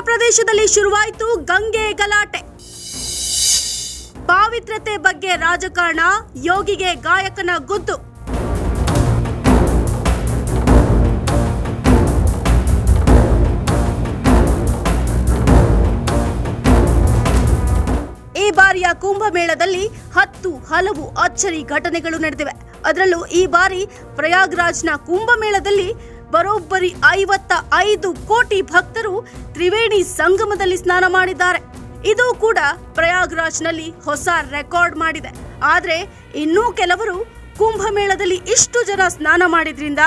ಪ್ರದೇಶದಲ್ಲಿ ಶುರುವಾಯಿತು ಗಂಗೆ ಗಲಾಟೆ. ಪಾವಿತ್ರತೆ ಬಗ್ಗೆ ರಾಜಕಾರಣ, ಯೋಗಿಗೆ ಗಾಯಕನ ಗುದ್ದು. ಈ ಬಾರಿಯ ಕುಂಭಮೇಳದಲ್ಲಿ ಹತ್ತು ಹಲವು ಅಚ್ಚರಿ ಘಟನೆಗಳು ನಡೆದಿವೆ. ಅದರಲ್ಲೂ ಈ ಬಾರಿ ಪ್ರಯಾಗ್ರಾಜ್ನ ಕುಂಭಮೇಳದಲ್ಲಿ ಬರೋಬ್ಬರಿ ಐವತ್ತ ಐದು ಕೋಟಿ ಭಕ್ತರು ತ್ರಿವೇಣಿ ಸಂಗಮದಲ್ಲಿ ಸ್ನಾನ ಮಾಡಿದ್ದಾರೆ. ಇದು ಕೂಡ ಪ್ರಯಾಗ್ರಾಜ್ನಲ್ಲಿ ಹೊಸ ರೆಕಾರ್ಡ್ ಮಾಡಿದೆ. ಆದರೆ ಇನ್ನೂ ಕೆಲವರು ಕುಂಭಮೇಳದಲ್ಲಿ ಇಷ್ಟು ಜನ ಸ್ನಾನ ಮಾಡಿದ್ರಿಂದ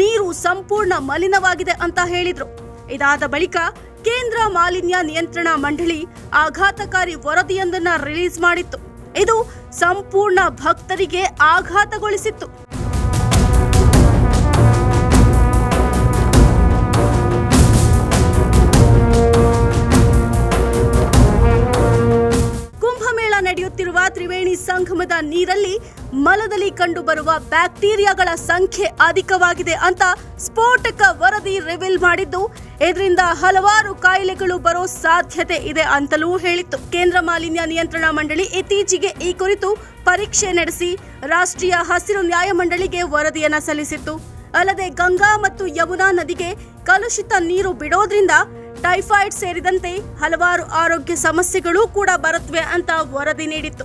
ನೀರು ಸಂಪೂರ್ಣ ಮಲಿನವಾಗಿದೆ ಅಂತ ಹೇಳಿದ್ರು. ಇದಾದ ಬಳಿಕ ಕೇಂದ್ರ ಮಾಲಿನ್ಯ ನಿಯಂತ್ರಣ ಮಂಡಳಿ ಆಘಾತಕಾರಿ ವರದಿಯೊಂದನ್ನ ರಿಲೀಸ್ ಮಾಡಿತ್ತು. ಇದು ಸಂಪೂರ್ಣ ಭಕ್ತರಿಗೆ ಆಘಾತಗೊಳಿಸಿತ್ತು. ನಡೆಯುತ್ತಿರುವ ತ್ರಿವೇಣಿ ಸಂಗಮದ ನೀರಲ್ಲಿ ಮಲದಲ್ಲಿ ಕಂಡುಬರುವ ಬ್ಯಾಕ್ಟೀರಿಯಾಗಳ ಸಂಖ್ಯೆ ಅಧಿಕವಾಗಿದೆ ಅಂತ ಸ್ಫೋಟಕ ವರದಿ ರಿವೀಲ್ ಮಾಡಿದ್ದು, ಇದರಿಂದ ಹಲವಾರು ಕಾಯಿಲೆಗಳು ಬರೋ ಸಾಧ್ಯತೆ ಇದೆ ಅಂತಲೂ ಹೇಳಿತ್ತು. ಕೇಂದ್ರ ಮಾಲಿನ್ಯ ನಿಯಂತ್ರಣ ಮಂಡಳಿ ಇತ್ತೀಚೆಗೆ ಈ ಕುರಿತು ಪರೀಕ್ಷೆ ನಡೆಸಿ ರಾಷ್ಟ್ರೀಯ ಹಸಿರು ನ್ಯಾಯಮಂಡಳಿಗೆ ವರದಿಯನ್ನು ಸಲ್ಲಿಸಿತ್ತು. ಅಲ್ಲದೆ ಗಂಗಾ ಮತ್ತು ಯಮುನಾ ನದಿಗೆ ಕಲುಷಿತ ನೀರು ಬಿಡೋದ್ರಿಂದ ಟೈಫಾಯ್ಡ್ ಸೇರಿದಂತೆ ಹಲವಾರು ಆರೋಗ್ಯ ಸಮಸ್ಯೆಗಳು ಕೂಡ ಬರುತ್ತವೆ ಅಂತ ವರದಿ ನೀಡಿತ್ತು.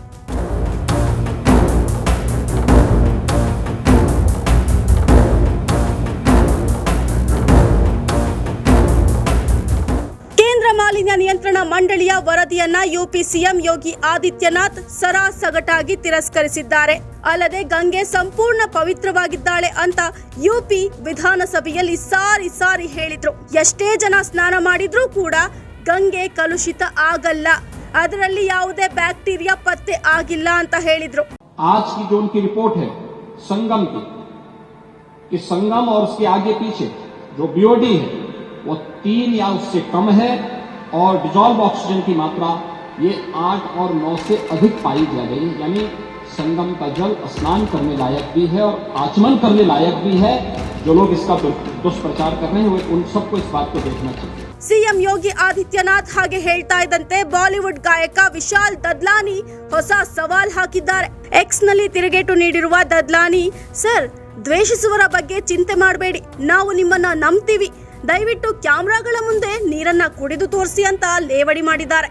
ಮಾಲಿನ್ಯ ನಿಯಂತ್ರಣ ಮಂಡಳಿಯ ವರದಿಯನ್ನ ಯುಪಿ ಸಿಎಂ ಯೋಗಿ ಆದಿತ್ಯನಾಥ್ ಸರಾಸಗಟಾಗಿ ತಿರಸ್ಕರಿಸಿದ್ದಾರೆ ಅಲ್ಲದೆ ಗಂಗೆ ಸಂಪೂರ್ಣ ಪವಿತ್ರವಾಗಿದ್ದಾಳೆ ಅಂತ ಯುಪಿ ವಿಧಾನಸಭೆಯಲ್ಲಿ ಸಾರಿ ಸಾರಿ ಹೇಳಿದ್ರು ಎಷ್ಟೇ ಜನ ಸ್ನಾನ ಮಾಡಿದ್ರೂ ಕೂಡ ಗಂಗೆ ಕಲುಷಿತ ಆಗಲ್ಲ ಅದರಲ್ಲಿ ಯಾವುದೇ ಬ್ಯಾಕ್ಟೀರಿಯಾ ಪತ್ತೆ ಆಗಿಲ್ಲ ಅಂತ ಹೇಳಿದ್ರು आज की जो उनकी रिपोर्ट है संगम की कि संगम और उसके आगे पीछे जो बीओडी है वो तीन या उससे कम है और डिजॉल्व ऑक्सीजन की मात्रा ये आठ और नौ से अधिक पाई जा गई यानी संगम का जल स्नान करने लायक भी है और आचमन करने लायक भी है जो लोग इसका दुष्प्रचार कर रहे हैं वो उन सबको इस बात को देखना चाहिए ಸಿಎಂ ಯೋಗಿ ಆದಿತ್ಯನಾಥ್ ಹಾಗೆ ಹೇಳ್ತಾ ಇದ್ದಂತೆ ಬಾಲಿವುಡ್ ಗಾಯಕ ವಿಶಾಲ್ ದದ್ಲಾನಿ ಹೊಸ ಸವಾಲ್ ಹಾಕಿದ್ದಾರೆ ಎಕ್ಸ್ ನಲ್ಲಿ ತಿರುಗೇಟು ನೀಡಿರುವ ದದ್ಲಾನಿ ಸರ್ ದ್ವೇಷಿಸುವರ ಬಗ್ಗೆ ಚಿಂತೆ ಮಾಡಬೇಡಿ ನಾವು ನಿಮ್ಮನ್ನ ನಂಬ್ತೀವಿ ದಯವಿಟ್ಟು ಕ್ಯಾಮ್ರಾಗಳ ಮುಂದೆ ನೀರನ್ನ ಕುಡಿದು ತೋರಿಸಿ ಅಂತ ಲೇವಡಿ ಮಾಡಿದ್ದಾರೆ.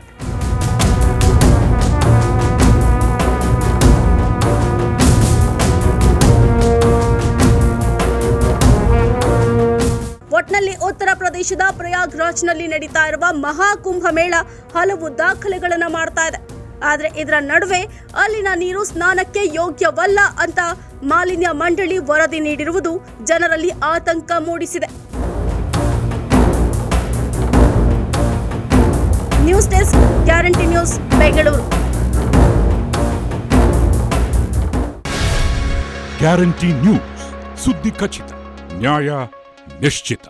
ಒಟ್ನಲ್ಲಿ ಉತ್ತರ ಪ್ರದೇಶದ ಪ್ರಯಾಗ್ರಾಜ್ನಲ್ಲಿ ನಡೀತಾ ಇರುವ ಮಹಾಕುಂಭ ಮೇಳ ಹಲವು ದಾಖಲೆಗಳನ್ನು ಮಾಡ್ತಾ ಇದೆ. ಆದರೆ ಇದರ ನಡುವೆ ಅಲ್ಲಿನ ನೀರು ಸ್ನಾನಕ್ಕೆ ಯೋಗ್ಯವಲ್ಲ ಅಂತ ಮಾಲಿನ್ಯ ಮಂಡಳಿ ವರದಿ ನೀಡಿರುವುದು ಜನರಲ್ಲಿ ಆತಂಕ ಮೂಡಿಸಿದೆ. News desk guarantee news Bengaluru. Guarantee news ಸುದ್ದಿ ಖಚಿತ ನ್ಯಾಯ ನಿಶ್ಚಿತ.